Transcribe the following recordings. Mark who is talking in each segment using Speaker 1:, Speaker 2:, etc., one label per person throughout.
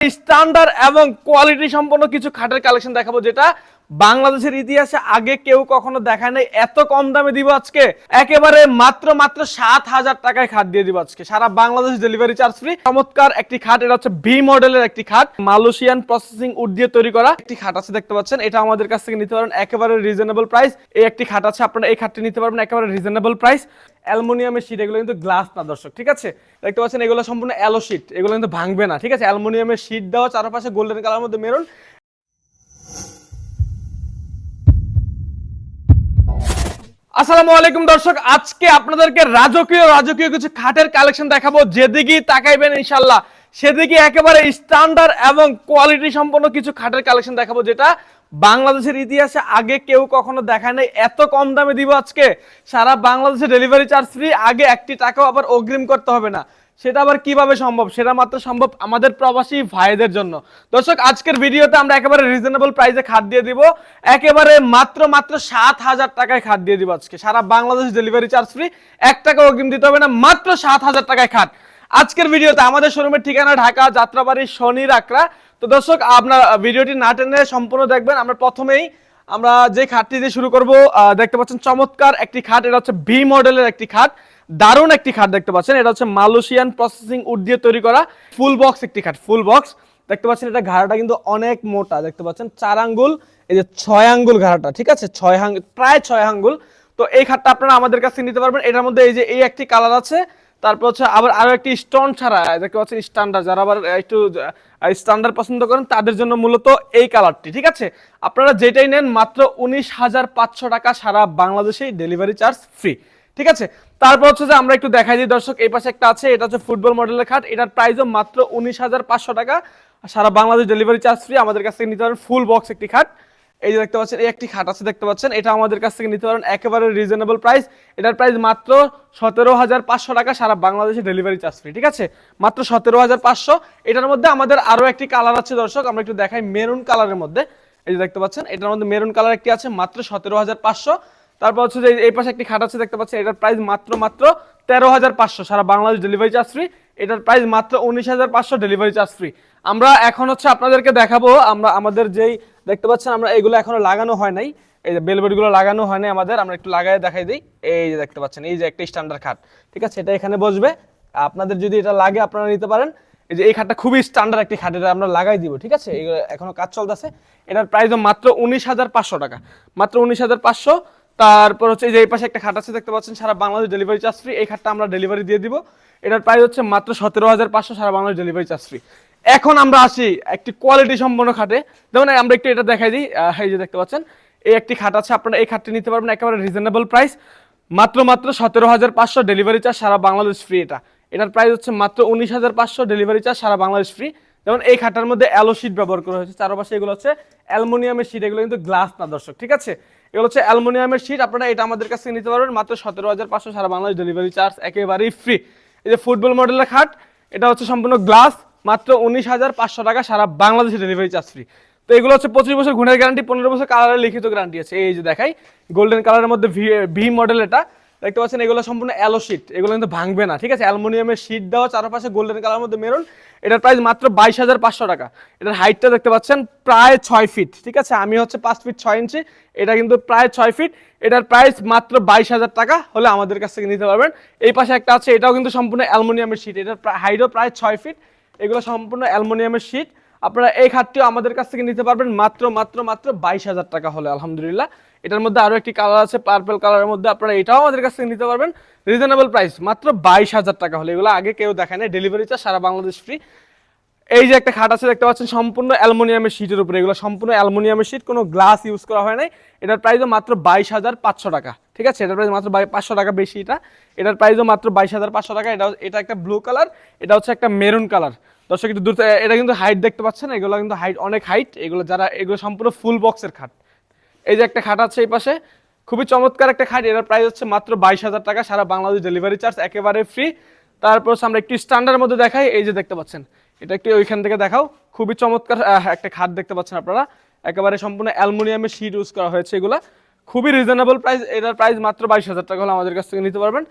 Speaker 1: Standard এবং quality সম্পন্ন কিছু খাটের কালেকশন দেখাবো যেটা বাংলাদেশের ইতিহাসে আগে কেউ কখনো দেখায় নাই, এত কম দামে দিব আজকে। একেবারে মাত্র মাত্র সাত হাজার টাকায় খাট দিয়ে দিব আজকে। সারা বাংলাদেশ ডেলিভারি চার্জ ফ্রি চমৎকার একটি খাট, এটা হচ্ছে ভি মডেলের একটি খাট। মালয়েশিয়ান প্রসেসিং উড দিয়ে তৈরি করা একটি খাট আছে, দেখতে পাচ্ছেন। এটা আমাদের কাছ থেকে নিতে পারেন, একেবারে রিজনেবল প্রাইস এই একটি খাট আছে, আপনারা এই খাটটি নিতে পারবেন, একেবারে রিজনেবল প্রাইস অ্যালুমিনিয়ামের শিট এগুলো কিন্তু গ্লাস না, দর্শক, ঠিক আছে? দেখতে পাচ্ছেন, এগুলো সম্পূর্ণ অ্যালো শিট এগুলো কিন্তু ভাঙবে না, ঠিক আছে? অ্যালুমিনিয়ামের শিট দেওয়া, চারপাশে গোল্ডেন কালার মধ্যে মেরুন। আসসালামু আলাইকুম দর্শক, আজকে আপনাদেরকে রাজকীয় রাজকীয় কিছু খাটের কালেকশন দেখাবো। যেদিকেই তাকাইবেন ইনশাল্লাহ সেদিকে একেবারে স্ট্যান্ডার্ড এবং কোয়ালিটি সম্পন্ন কিছু খাটের কালেকশন দেখাবো, যেটা বাংলাদেশের ইতিহাসে আগে কেউ কখনো দেখায় নাই। এত কম দামে দিব আজকে, সারা বাংলাদেশে ডেলিভারি চার্জ ফ্রি আগে একটি টাকাও আবার অগ্রিম করতে হবে না। সেটা আবার কীভাবে সম্ভব? সেটা মাত্র সম্ভব আমাদের প্রবাসী ভাইদের জন্য। দর্শক, আজকের ভিডিওতে আমরা একেবারে রিজনেবল প্রাইসে খাট দিয়ে দিব। একেবারে মাত্র মাত্র সাত হাজার টাকায় খাট দিয়ে দিব আজকে। সারা বাংলাদেশ ডেলিভারি চার্জ ফ্রি এক টাকা অগ্রিম দিতে হবে না, মাত্র সাত হাজার টাকায় খাট আজকের ভিডিওতে আমাদের শোরুমের ঠিকানা ঢাকা, যাত্রাবাড়ি শনি রাকরা তো দর্শক, আপনার ভিডিওটি না টেনে সম্পূর্ণ দেখবেন। আমরা প্রথমেই আমরা যে খাটটি দিয়ে শুরু করব দেখতে পাচ্ছেন চমৎকার একটি খাট এটা হচ্ছে ভি মডেলের একটি খাট দারুণ একটি খাট দেখতে পাচ্ছেন। এটা হচ্ছে মালয়েশিয়ান প্রসেসিং উড দিয়ে তৈরি করা ফুল বক্স একটি খাট ফুল বক্স দেখতে পাচ্ছেন, এটা ঘাড়াটা কিন্তু অনেক মোটা, দেখতে পাচ্ছেন, চার আঙ্গুল, এই যে ছয় আঙ্গুল ঘাড়াটা, ঠিক আছে? ছয় আঙ্গুল প্রায় ছয় আঙ্গুল। তো এই খাটটা আপনারা আমাদের কাছে নিতে পারবেন। এটার মধ্যে এই যে এই একটি কালার আছে, তারপর হচ্ছে আবার আরও একটি স্টোন ছাড়া, দেখতে পাচ্ছেন স্ট্যান্ডার্ড যারা আবার একটু স্ট্যান্ডার্ড পছন্দ করেন, তাদের জন্য মূলত এই কালারটি ঠিক আছে? আপনারা যেটাই নেন, মাত্র উনিশ হাজার পাঁচশো টাকা সারা বাংলাদেশেই ডেলিভারি চার্জ ফ্রি ঠিক আছে? তারপর হচ্ছে যে আমরা একটু দেখাই দিই, দর্শক, এই পাশে একটা আছে, এটা হচ্ছে ফুটবল মডেলের খাট, এটার প্রাইসও মাত্র উনিশ হাজার পাঁচশো টাকা। সারা বাংলাদেশ ডেলিভারি চার্জ ফ্রি আমাদের কাছ থেকে নিতে পারেন ফুল বক্স একটি খাট। এই যে দেখতে পাচ্ছেন, এই একটি খাট আছে, দেখতে পাচ্ছেন, এটা আমাদের কাছ থেকে নিতে পারেন একেবারে রিজনেবল প্রাইস এটার প্রাইস মাত্র সতেরো হাজার পাঁচশো টাকা সারা বাংলাদেশে ডেলিভারি চার্জ ফ্রি ঠিক আছে? মাত্র সতেরো হাজার পাঁচশো। এটার মধ্যে আমাদের আরও একটি কালার আছে, দর্শক, আমরা একটু দেখাই মেরুন কালারের মধ্যে। এই যে দেখতে পাচ্ছেন, এটার মধ্যে মেরুন কালার একটি আছে, মাত্র সতেরো হাজার পাঁচশো। তারপর হচ্ছে যে এই পাশে একটি খাট আছে, দেখতে পাচ্ছেন, এটার প্রাইস মাত্র মাত্র তেরো হাজার পাঁচশো। সারা বাংলাদেশ ডেলিভারি চার্জ ফ্রি এটার প্রাইস মাত্র উনিশ হাজার পাঁচশো ডেলিভারি চার্জ ফ্রি আমরা এখন হচ্ছে আপনাদেরকে দেখাবো, আমরা আমাদের যেই, দেখতে পাচ্ছেন, আমরা এগুলো এখনও লাগানো হয় নাই। এই যে বেলবেটগুলো লাগানো হয় নাই আমাদের, আমরা একটু লাগাই দেখাই দিই। এই যে দেখতে পাচ্ছেন, এই যে একটা স্ট্যান্ডার্ড খাট। ঠিক আছে, এটা এখানে বসবে। আপনাদের যদি এটা লাগে, আপনারা নিতে পারেন। এই যে এই খাটটা খুবই স্ট্যান্ডার্ড একটি খাট, এটা আমরা লাগাই দিব, ঠিক আছে? এগুলো এখনও কাজ চলতেছে। এটার প্রাইসও মাত্র উনিশ হাজার পাঁচশো টাকা। মাত্র উনিশ হাজার পাঁচশো। তারপর হচ্ছে এই যে এই পাশে একটা খাট আছে, দেখতে পাচ্ছেন সারা বাংলাদেশ ডেলিভারি চার্জ ফ্রি এই খাটটা আমরা ডেলিভারি দিয়ে দিব। এটার প্রাইস হচ্ছে মাত্র সতেরো হাজার পাঁচশো, সারা বাংলাদেশ ডেলিভারি চার্জ ফ্রি এখন আমরা আসি একটি কোয়ালিটি সম্পন্ন খাটে। যেমন আমরা একটু এটা দেখাই দিই এই যে দেখতে পাচ্ছেন, এই একটি খাট আছে, আপনারা এই খাটটি নিতে পারবেন একেবারে রিজনেবল প্রাইস মাত্র মাত্র সতেরো হাজার পাঁচশো ডেলিভারি চার্জ সারা বাংলাদেশ ফ্রি এটা। এটার প্রাইস হচ্ছে মাত্র উনিশ হাজার পাঁচশো ডেলিভারি চার্জ সারা বাংলাদেশ ফ্রি যেমন এই খাটার মধ্যে অ্যালো শিট ব্যবহার করা হয়েছে। চারপাশে এগুলো হচ্ছে অ্যালুমিনিয়ামের শিট এগুলো কিন্তু গ্লাস না দর্শক, ঠিক আছে? এগুলো হচ্ছে অ্যালুমিনিয়ামের শিট আপনারা এটা আমাদের কাছে নিতে পারবেন। মাত্র সতেরো হাজার পাঁচশো সারা বাংলাদেশ ডেলিভারি চার্জ একেবারেই ফ্রি এই যে ফুটবল মডেলের খাট, এটা হচ্ছে সম্পূর্ণ গ্লাস মাত্র উনিশ হাজার পাঁচশো টাকা সারা বাংলাদেশে ডেলিভারি চার্জ ফ্রি তো এগুলো হচ্ছে পঁচিশ বছর গুণের গ্যারান্টি পনেরো বছর কালারের লিখিত গ্যারান্টি আছে। এই যে দেখাই গোল্ডেন কালারের মধ্যে ভি ভি মডেল এটা। দেখতে পাচ্ছেন, এগুলো সম্পূর্ণ অ্যালো শিট এগুলো কিন্তু ভাঙবে না, ঠিক আছে? অ্যালুমিনিয়ামের শিট দেওয়া চারপাশে গোল্ডেন কালারের মধ্যে মেরুন এটার প্রাইস মাত্র বাইশ হাজার পাঁচশো টাকা। এটার হাইটটা দেখতে পাচ্ছেন, প্রায় ছয় ফিট ঠিক আছে? আমি হচ্ছে পাঁচ ফিট ছয় ইঞ্চি, এটা কিন্তু প্রায় ছয় ফিট এটার প্রাইস মাত্র বাইশ হাজার টাকা, হলে আমাদের কাছ থেকে নিতে পারবেন। এই পাশে একটা আছে, এটাও কিন্তু সম্পূর্ণ অ্যালুমিনিয়ামের শিট এটার হাইটও প্রায় ছয় ফিট এগুলো সম্পূর্ণ অ্যালুমিনিয়ামের শিট আপনারা এই খাটটিও আমাদের কাছ থেকে নিতে পারবেন মাত্র মাত্র মাত্র বাইশ হাজার টাকা হলে, আলহামদুলিল্লাহ। এটার মধ্যে আরও একটি কালার আছে পার্পল কালারের মধ্যে আপনারা এটাও আমাদের কাছ থেকে নিতে পারবেন। রিজনেবল প্রাইস মাত্র বাইশ হাজার টাকা হলে। এগুলো আগে কেউ দেখায় না ডেলিভারি চার্জ সারা বাংলাদেশ ফ্রি এই যে একটা খাট আছে, দেখতে পাচ্ছেন, সম্পূর্ণ অ্যালুমিনিয়ামের শীটের উপরে। এগুলো সম্পূর্ণ অ্যালুমিনিয়ামের শীট কোনো গ্লাস ইউজ করা হয় নাই। এটার প্রাইসও মাত্র বাইশ হাজার পাঁচশো টাকা, ঠিক আছে? এটার প্রাইস মাত্র পাঁচশো টাকা বেশি এটা। এটার প্রাইসও মাত্র বাইশ হাজার পাঁচশো টাকা। এটা এটা একটা ব্লু কালার এটা হচ্ছে একটা মেরুন কালার দর্শক, একটু দূর এটা কিন্তু হাইট দেখতে পাচ্ছেন, এগুলো কিন্তু হাইট অনেক হাইট এগুলো যারা, এগুলো সম্পূর্ণ ফুল বক্সের খাট। এই যে একটা খাট আছে এই পাশে, খুবই চমৎকার একটা খাট, এটার প্রাইস হচ্ছে মাত্র বাইশ হাজার টাকা, সারা বাংলাদেশ ডেলিভারি চার্জ একেবারে ফ্রি তারপর আমরা একটু স্ট্যান্ডার্ডের মধ্যে দেখাই, এই যে দেখতে পাচ্ছেন, এটা একটু ওইখান থেকে দেখাও, খুবই চমৎকার একটা খাট দেখতে পাচ্ছেন আপনারা। একেবারে সম্পূর্ণ অ্যালুমিনিয়ামের শিট ইউজ করা হয়েছে এগুলা। খুবই রিজনেবল প্রাইস এটার প্রাইস মাত্র বাইশ হাজার টাকা হলে আমাদের কাছ থেকে নিতে পারবেন।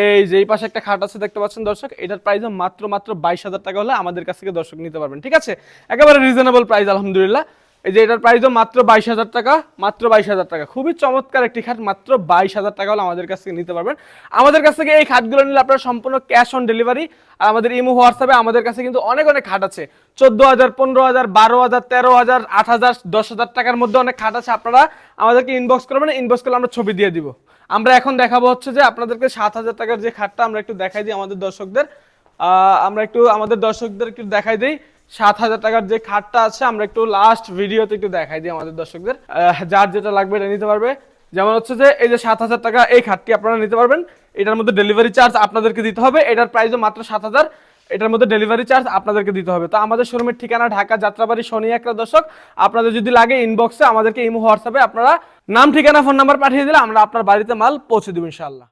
Speaker 1: এই যে এই পাশে একটা খাট আছে, দেখতে পাচ্ছেন দর্শক? এটার প্রাইস মাত্র মাত্র বাইশ হাজার টাকা হলে আমাদের কাছ থেকে দর্শক নিতে পারবেন, ঠিক আছে? একেবারে রিজনেবল প্রাইস আলহামদুলিল্লাহ। এই যে এটার প্রাইসও মাত্র বাইশ হাজার টাকা, মাত্র বাইশ হাজার টাকা। খুবই চমৎকার একটি খাট, মাত্র বাইশ হাজার টাকা হলে আমাদের কাছ থেকে নিতে পারবেন। আমাদের কাছ থেকে এই খাটগুলো নিলে আপনারা সম্পূর্ণ ক্যাশ অন ডেলিভারি আর আমাদের ইমো হোয়াটসঅ্যাপে আমাদের কাছে কিন্তু অনেক অনেক খাট আছে। চোদ্দ হাজার, পনেরো হাজার, বারো হাজার, তেরো হাজার, আট হাজার, দশ হাজার টাকার মধ্যে অনেক খাট আছে। আপনারা আমাদেরকে ইনবক্স করবেন ইনবক্স করলে আমরা ছবি দিয়ে দিব। আমরা এখন দেখাবো হচ্ছে যে আপনাদেরকে সাত হাজার টাকার যে খাটটা আমরা একটু দেখাই দিই আমাদের দর্শকদের। আমরা একটু আমাদের দর্শকদের একটু দেখাই দিই। সাত হাজার টাকার যে খাটটা আছে, আমরা একটু লাস্ট ভিডিওতে একটু দেখাই দিই আমাদের দর্শকদের। যার যেটা লাগবে এটা নিতে পারবে। যেমন হচ্ছে যে, এই যে সাত হাজার টাকা এই খাটটি আপনারা নিতে পারবেন। এটার মধ্যে ডেলিভারি চার্জ আপনাদেরকে দিতে হবে। এটার প্রাইসও মাত্র সাত হাজার। এটার মধ্যে ডেলিভারি চার্জ আপনাদেরকে দিতে হবে। তো আমাদের শোরুমের ঠিকানা ঢাকা যাত্রাবাড়ি শনি একটা দর্শক। আপনাদের যদি লাগে ইনবক্সে আমাদেরকে ইমো, হোয়াটসঅ্যাপে আপনারা নাম, ঠিকানা ফোন নাম্বার পাঠিয়ে দিলে আমরা আপনার বাড়িতে মাল পৌঁছে দেবো, ইনশাআল্লাহ।